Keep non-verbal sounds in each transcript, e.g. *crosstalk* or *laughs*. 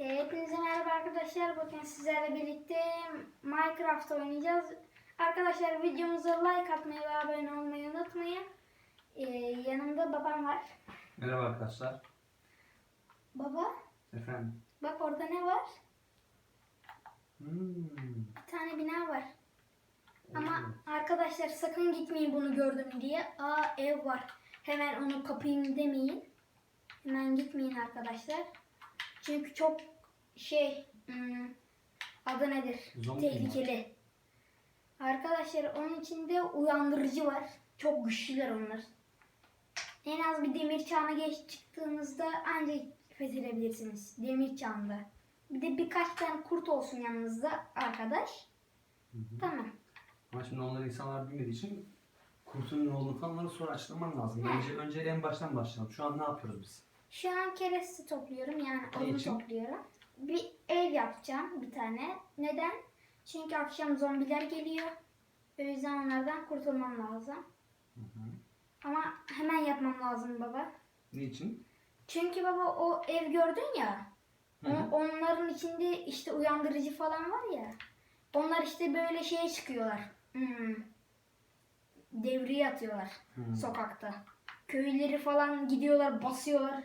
Hepinize merhaba arkadaşlar. Bugün sizlerle birlikte Minecraft oynayacağız. Arkadaşlar videomuza like atmayı ve abone olmayı unutmayın. Ee, yanımda babam var. Merhaba arkadaşlar. Baba Efendim. bak orada ne var? Hmm. Bir tane bina var. Ama arkadaşlar sakın gitmeyin bunu gördüm diye. Aa ev var. Hemen onu kapayım demeyin. Hemen gitmeyin arkadaşlar. Çünkü çok şey hmm, adı nedir? Zombi Tehlikeli. Arkadaşlar onun içinde uyandırıcı var. Çok güçlüler onlar. En az bir demir çağına geç çıktığınızda ancak fethedebilirsiniz. Demir çağında. Bir de birkaç tane kurt olsun yanınızda arkadaş. Hı hı. Tamam. Ama şimdi onları insanlar bilmediği için kurtun ne olduğunu falan onları sonra açıklaman lazım. He. Bence önce en baştan başlayalım. Şu an ne yapıyoruz biz? Şu an kereste topluyorum yani için? topluyorum. Bir ev yapacağım bir tane. Neden? Çünkü akşam zombiler geliyor. O yüzden onlardan kurtulmam lazım. Hı hı. Ama hemen yapmam lazım baba. Niçin? Çünkü baba o ev gördün ya. Hı hı. onların içinde işte uyandırıcı falan var ya. Onlar işte böyle şeye çıkıyorlar. Hmm. Devriye atıyorlar Hı. sokakta. Köyleri falan gidiyorlar basıyorlar.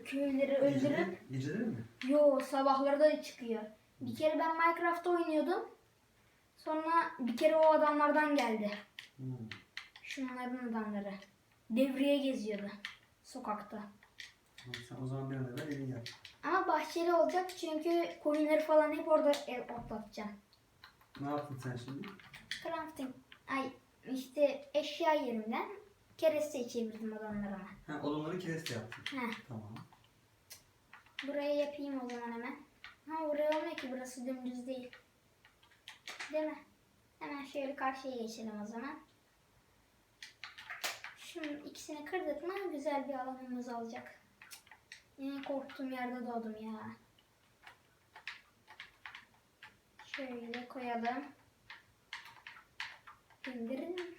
O Köyleri öldürüp Geceleri, geceleri mi? Yo sabahları da çıkıyor. Bir kere ben Minecraft oynuyordum. Sonra bir kere o adamlardan geldi. Hı. Şunların adamları. Devriye geziyordu sokakta. Tamam, Sen o zaman bir an evvel evini yap. Ama bahçeli olacak çünkü koyunları falan hep orada ev otlatacağım. Ne yaptın sen şimdi? Crafting. Ay işte eşya yerinden kereste çevirdim adamlarıma. Ha, odunları kereste yaptın. Heh, Tamam. buraya yapayım o zaman hemen. Ha buraya olmuyor ki burası dümdüz değil. Değil mi? Hemen şöyle karşıya geçelim o zaman. Şunun ikisini kırdık mı güzel bir alanımız olacak. Yine korktuğum yerde doğdum ya. Şöyle koyalım. İndirin.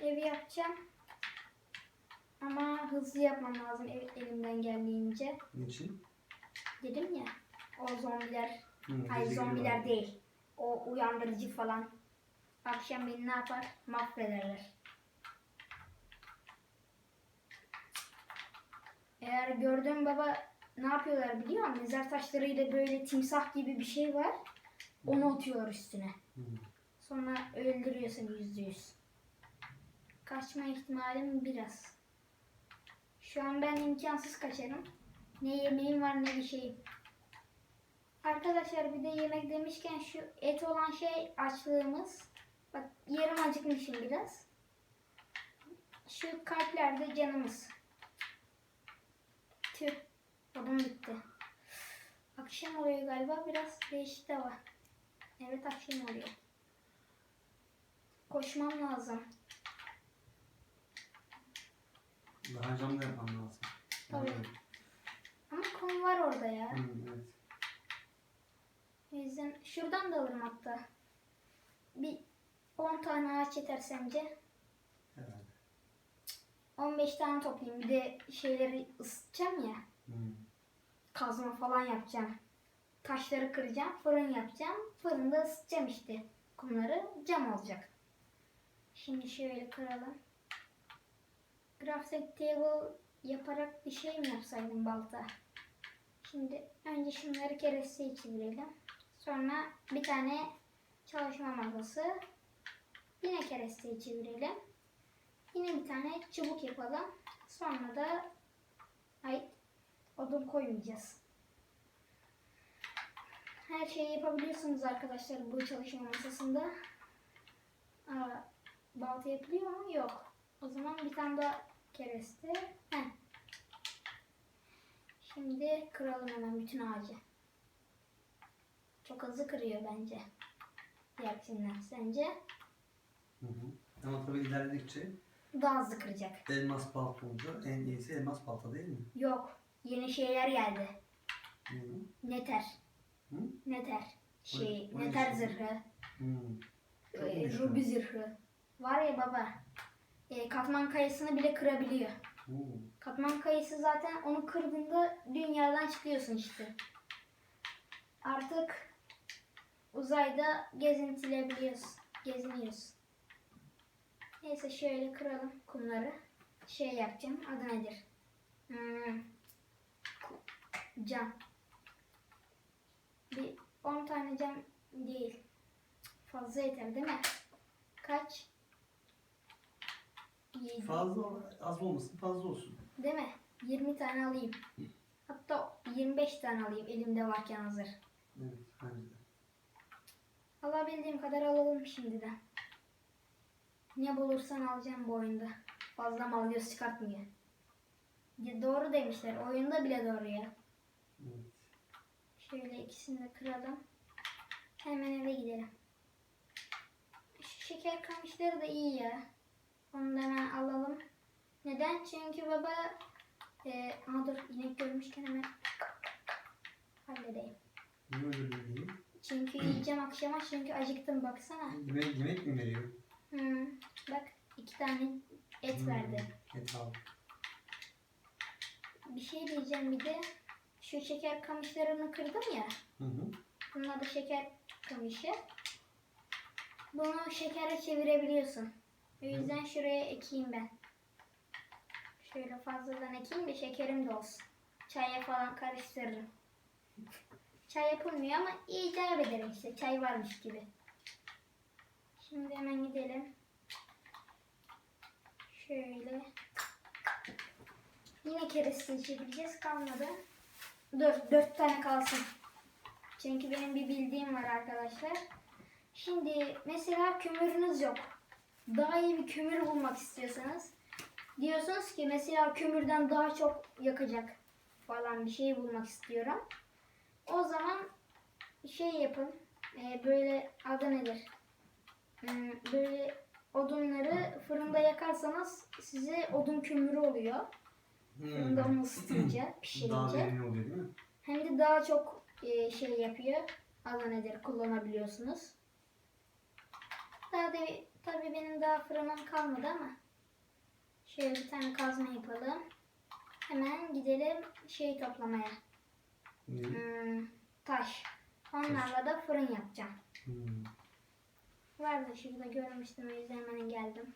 Evi yapacağım. Ama hızlı yapmam lazım elimden geldiğince. Niçin? Dedim ya o zombiler, Hı, ay gece zombiler geliyorlar. değil. O uyandırıcı falan. Akşam beni ne yapar? Mahvederler. Eğer gördüğüm baba ne yapıyorlar biliyor musun? Mezar taşlarıyla böyle timsah gibi bir şey var. Onu atıyor üstüne. Hı. Sonra öldürüyor seni yüzde yüz. Kaçma ihtimalim biraz. Şu an ben imkansız kaçarım. Ne yemeğim var ne bir şeyim. Arkadaşlar bir de yemek demişken şu et olan şey açlığımız. Bak yarım acıkmışım biraz. Şu kalplerde canımız. Tüh. Odun bitti. Akşam oluyor galiba. Biraz değişik de var. Evet akşam oluyor. Koşmam lazım. Daha cam da yapmam lazım. Tabii. Evet. Ama kum var orada ya. Hı, evet. O yüzden şuradan da alırım hatta. Bir 10 tane ağaç yeter sence? Herhalde. 15 tane toplayayım. Bir de şeyleri ısıtacağım ya. Hı. Kazma falan yapacağım. Taşları kıracağım. Fırın yapacağım. Fırında ısıtacağım işte. Kumları cam olacak. Şimdi şöyle kıralım. Crafting table yaparak bir şey mi yapsaydım balta? Şimdi önce şunları keresteye çevirelim. Sonra bir tane çalışma masası. Yine keresteye çevirelim. Yine bir tane çubuk yapalım. Sonra da ay odun koymayacağız. Her şeyi yapabiliyorsunuz arkadaşlar bu çalışma masasında. Aa, balta yapılıyor mu? Yok. O zaman bir tane daha kereste. Heh. Şimdi kıralım hemen bütün ağacı. Çok hızlı kırıyor bence. Diğerkinden sence? Hı hı. Ama tabii ilerledikçe Daha hızlı kıracak. elmas balta olacak. En iyisi elmas balta değil mi? Yok. Yeni şeyler geldi. Hı hı. Neter. Hı? Neter. Şey, o ne neter şey? zırhı. Hı. Çok e, ruby o. zırhı. Var ya baba. E, katman kayasını bile kırabiliyor. Hı. Katman kayısı zaten onu kırdığında dünyadan çıkıyorsun işte. artık uzayda gezintilebiliyoruz. Geziniyoruz. Neyse şöyle kıralım kumları. Şey yapacağım. Adı nedir? Hmm. Cam. Bir 10 tane cam değil. Fazla yeter değil mi? Kaç? 7. Fazla az olmasın fazla olsun. Değil mi? 20 tane alayım. Hatta 25 tane alayım elimde varken hazır. Evet bence de. Alabildiğim kadar alalım şimdiden. Ne bulursan alacağım bu oyunda. Fazla mal göz çıkartmıyor. Ya doğru demişler. Oyunda bile doğru ya. Evet. Şöyle ikisini de kıralım. Hemen eve gidelim. Şu şeker kamışları da iyi ya. Onu da hemen alalım. Neden? Çünkü baba e, aha dur inek görmüşken hemen halledeyim. Niye öyle değil? Çünkü *clears throat* yiyeceğim akşama çünkü acıktım baksana. Yemek, yemek mi veriyor? Hmm, bak iki tane et Hmm, verdi. Et al. Bir şey diyeceğim bir de şu şeker kamışlarını kırdım ya. Hı hı. Bunlar da şeker kamışı. Bunu şekere çevirebiliyorsun. O yüzden şuraya ekeyim ben. Şöyle fazladan ekeyim de şekerim de olsun. Çaya falan karıştırırım. Çay yapılmıyor ama icap ederim işte. Çay varmış gibi. Şimdi hemen gidelim. Şöyle. Yine kereste içebileceğiz. Kalmadı. Dur. Dört tane kalsın. Çünkü benim bir bildiğim var arkadaşlar. Şimdi mesela kömürünüz yok. Daha iyi bir kömür bulmak istiyorsanız diyorsunuz ki mesela kömürden daha çok yakacak falan bir şey bulmak istiyorum. O zaman şey yapın. e, böyle adı nedir? Hmm, Böyle odunları fırında yakarsanız size odun kömürü oluyor. Fırında onu ısıtınca, *clears throat* Hmm. Daha pişirince. verimli oluyor değil mi? Hem de daha çok e, şey yapıyor. Adı nedir kullanabiliyorsunuz. Daha da tabii benim daha fırınım kalmadı ama şöyle bir tane kazma yapalım. Hemen gidelim şey toplamaya. Ne? Hmm, taş. Onlarla da fırın yapacağım. Hmm. Vardı şurada görmüştüm o yüzden hemen geldim.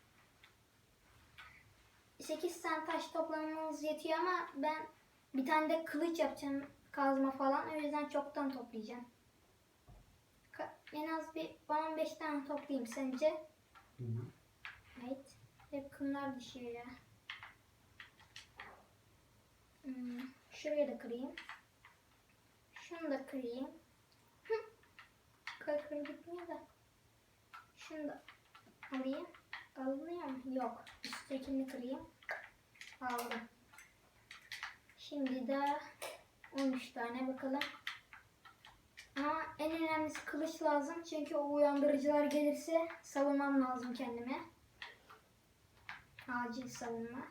8 tane taş toplamamız yetiyor ama ben bir tane de kılıç yapacağım kazma falan o yüzden çoktan toplayacağım. En az bir 15 tane toplayayım sence? Hı hı. Evet. Hep kumlar düşüyor ya. Hmm, şuraya da kırayım. Şunu da kırayım. Hı. Gitmiyor da. Şunu da alayım. Alınıyor mu? Yok. Üsttekini kırayım. Aldım. Şimdi de 13 tane bakalım. Ama en önemlisi kılıç lazım. Çünkü o uyandırıcılar gelirse savunmam lazım kendime. Acil savunma.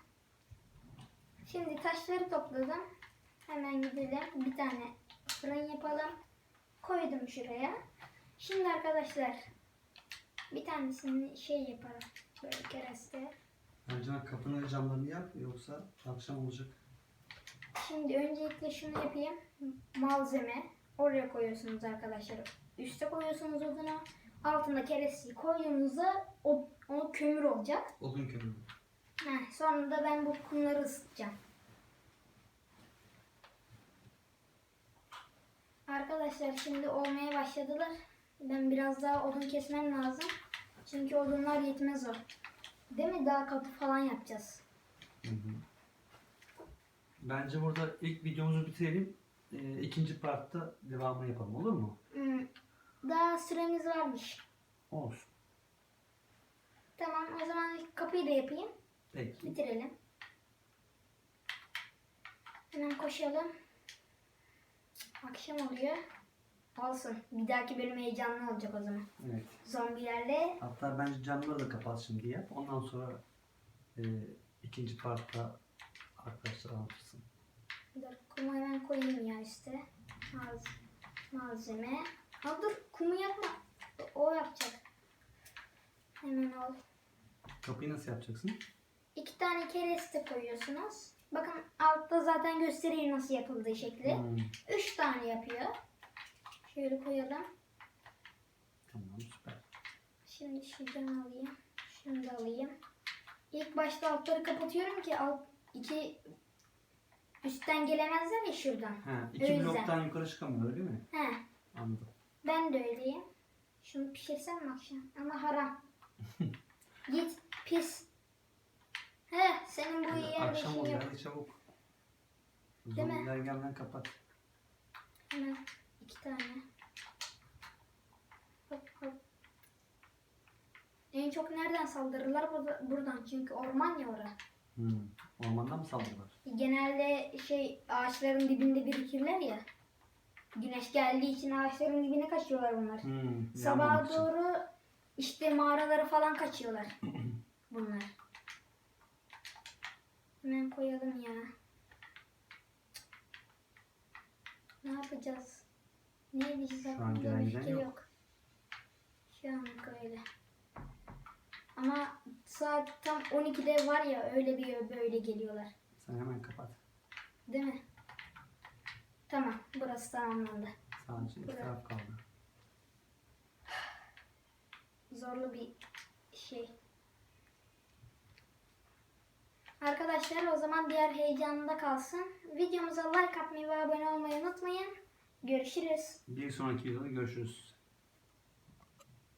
Şimdi taşları topladım. Hemen gidelim. Bir tane fırın yapalım. Koydum şuraya. Şimdi arkadaşlar bir tanesini şey yapalım. Böyle kereste. Bence kapının camlarını yap yoksa akşam olacak. Şimdi öncelikle şunu yapayım. Malzeme. Oraya koyuyorsunuz arkadaşlar. Üste koyuyorsunuz odunu. Altında keresteyi koyduğunuzda o, o kömür olacak. Odun kömürü. Heh, sonra da ben bu kumları ısıtacağım. Arkadaşlar şimdi olmaya başladılar. Ben biraz daha odun kesmem lazım. Çünkü odunlar yetmez o. Değil mi? Daha kapı falan yapacağız. Hı hı. Bence burada ilk videomuzu bitirelim. Ee, ikinci partta devamını yapalım olur mu? Hmm, Daha süremiz varmış. Olsun. Tamam o zaman ilk kapıyı da yapayım. Peki. Bitirelim. Hemen koşalım. Akşam oluyor. Olsun. Bir dahaki bölüm heyecanlı olacak o zaman. Evet. Zombilerle Hatta bence camları da kapat şimdi yap. Ondan sonra e, ikinci partta arkadaşlar anlatırsın. Dur kumu hemen koyayım ya üste. Maz malzeme. Ha dur kumu yapma. O yapacak. Hemen al. Kapıyı nasıl yapacaksın? İki tane kereste koyuyorsunuz. Bakın altta zaten göstereyim nasıl yapıldığı şekli. Hmm. Üç tane yapıyor. Şöyle koyalım. Tamam süper. Şimdi şuradan alayım. Şunu da alayım. İlk başta altları kapatıyorum ki alt iki üstten gelemezler ya şuradan. Ha, iki Öyle. bloktan yukarı çıkamıyor öyle mi? He. Anladım. Ben de öyleyim. Şunu pişirsem mi akşam? Ama haram. *laughs* Git pis. He senin bu Hadi yer akşam yok. hadi çabuk. Değil mi? Zombiler gelmeden kapat. Hemen iki tane. Hop hop. En çok nereden saldırırlar? Burada- Buradan çünkü orman ya orası. Hmm. Ormandan mı saldırılar? Genelde şey ağaçların dibinde birikirler ya. Güneş geldiği için ağaçların dibine kaçıyorlar bunlar. Hmm. Sabaha için. doğru işte mağaralara falan kaçıyorlar *clears throat* bunlar. Hemen koyalım ya. Ne yapacağız? Ne edeceğiz Şu an aklımda bir fikir yok. yok. Şu anlık öyle. Ama saat tam 12'de var ya öyle bir böyle geliyorlar. Sen hemen kapat. Değil mi? Tamam. Burası tamamlandı. Sadece iki taraf kaldı. Zorlu bir şey. Arkadaşlar o zaman diğer heyecanında kalsın. Videomuza like atmayı ve abone olmayı unutmayın. Görüşürüz. Bir sonraki videoda görüşürüz.